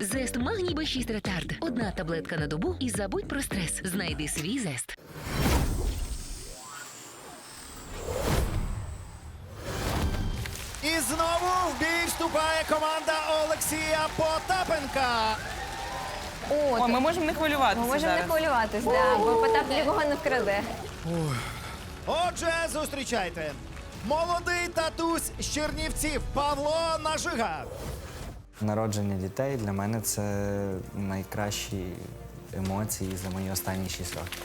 Зест Магній Б6 Ретард. Одна таблетка на добу і забудь про стрес. Знайди свій зест. І знову в бій вступає команда Олексія Потапенка. О, О, ми можемо не хвилюватися ми можемо не зараз. хвилюватись, да, бо Потап нікого не вкраде. Отже, зустрічайте. Молодий татусь з Чернівців Павло Нажига. Народження дітей для мене це найкращі емоції за мої останні 6 років.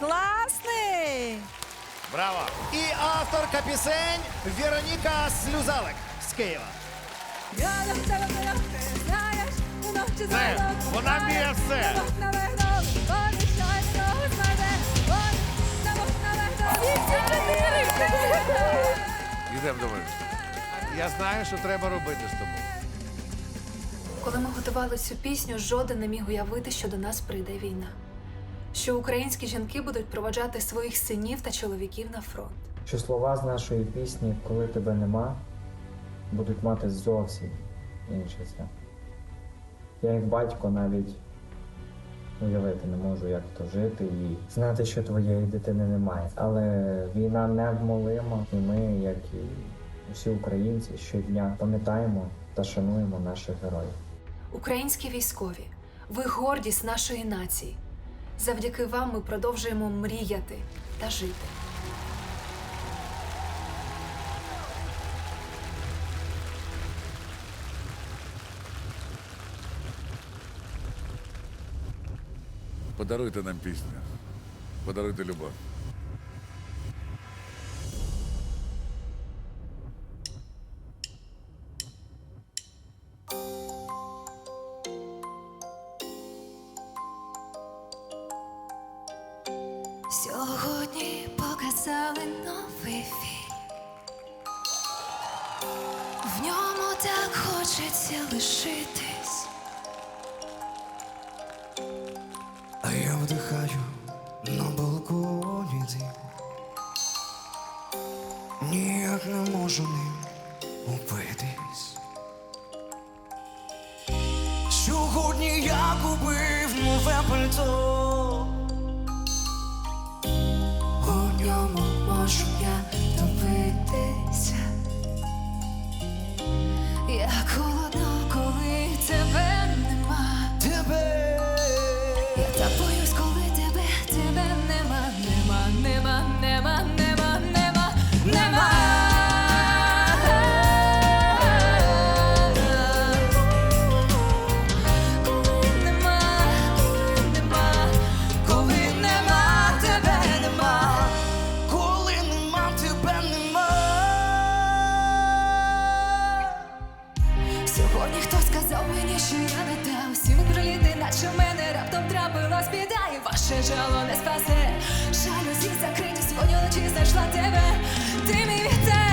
Класний! Браво! І авторка пісень Вероніка Слюзалик з Києва. Це, вона вміє все. Ідемо до мене. Я знаю, що треба робити з тобою. Коли ми готували цю пісню, жоден не міг уявити, що до нас прийде війна. Що українські жінки будуть проводжати своїх синів та чоловіків на фронт. що слова з нашої пісні, коли тебе нема, будуть мати зовсім інше це. Я як батько навіть уявити не можу, як то жити і знати, що твоєї дитини немає. Але війна невмолима, і ми, як і всі українці, щодня пам'ятаємо та шануємо наших героїв. Українські військові, ви гордість нашої нації. Завдяки вам ми продовжуємо мріяти та жити. Подаруйте нам пісню. Подаруйте любов. Сьогодні показали новий фільм. В ньому так хочеться лишитись. А я вдихаю на балконі дим Ніяк не можу ним упитись Сьогодні я купив нове пальто І ваше жало не спасе. Жалюзі закриті, сьогодні вночі знайшла тебе? Ти мій вітер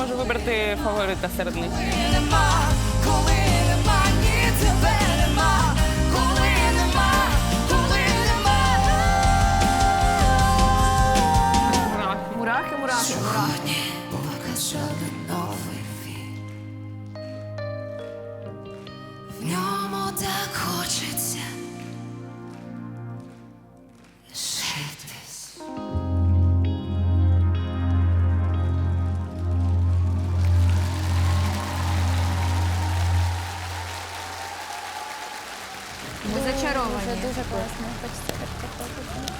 можу вибрати фаворита серед них. Мурахи. Мурахи, мурахи, Сьогодні покажу новий Дуже, дуже класно. Хочеться так потрапити.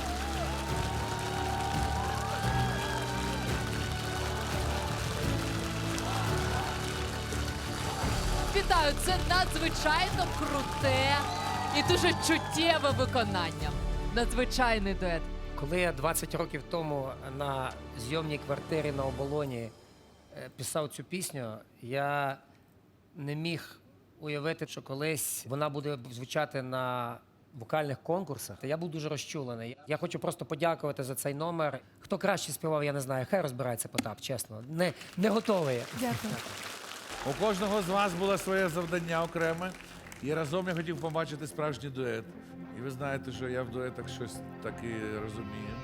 Вітаю, це надзвичайно круте і дуже чуттєве виконання. Надзвичайний дует. Коли я 20 років тому на зйомній квартирі на оболоні е, писав цю пісню, я не міг уявити, що колись вона буде звучати на вокальних конкурсах. Та я був дуже розчулений. Я хочу просто подякувати за цей номер. Хто краще співав, я не знаю. Хай розбирається Потап, чесно. Не, не готовий. Дякую. У кожного з вас було своє завдання окреме. І разом я хотів побачити справжній дует. І ви знаєте, що я в дуетах щось таке розумію.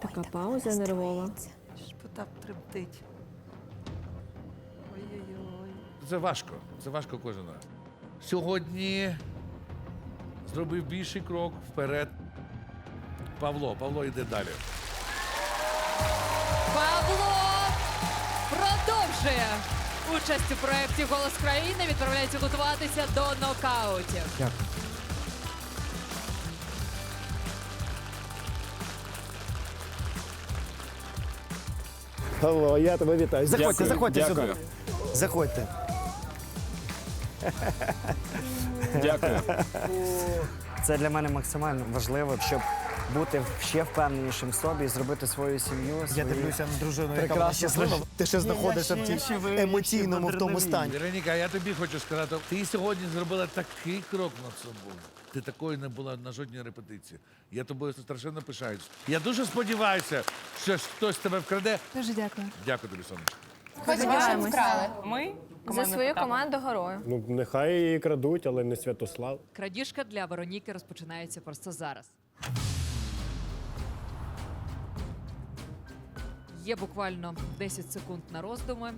Така пауза нервова. Потап тремтить. Це важко. Це важко кожен раз. Сьогодні зробив більший крок вперед. Павло, Павло йде далі. Павло продовжує участь у проєкті Голос країни. Відправляється готуватися до нокаутів. Дякую. Алло, я тебе вітаю. Заходьте, заходьте сюди. Заходьте. Дякую. Це для мене максимально важливо, щоб бути ще впевненішим в собі і зробити свою сім'ю. Я свої- дивлюся на дружину, яка щаслива. Ти ще знаходишся в тій емоційному в тому стані. Вероніка, я тобі хочу сказати, ти сьогодні зробила такий крок над собою. Ти такою не була на жодній репетиції. Я тобою страшенно пишаюсь. Я дуже сподіваюся, що хтось тебе вкраде. Дуже дякую. Дякую тобі, сонечко. Хочемо, щоб вкрали. Ми За свою Потапа. команду горою. Ну, нехай її крадуть, але не Святослав. Крадіжка для Вероніки розпочинається просто зараз. Є буквально 10 секунд на роздуми.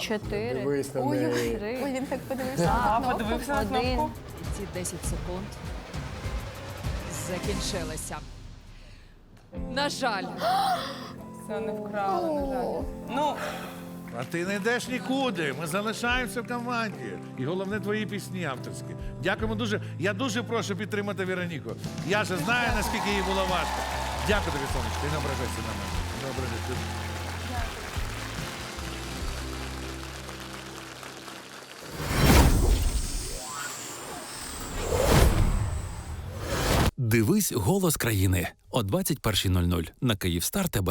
Чотири. Дивись на Ой, три. Він так подивився. А, подивився на Один. кнопку. І ці 10 секунд закінчилися. На жаль, Все не вкрали, на жаль. Ну, А ти не йдеш нікуди. Ми залишаємося в команді. І головне твої пісні авторські. Дякуємо дуже. Я дуже прошу підтримати Вероніку. Я же знаю, наскільки їй було важко. Дякую тобі, сонечко. І не ображайся на мене. Не ображайся. Дивись голос країни о 21.00 на Київстар ТБ.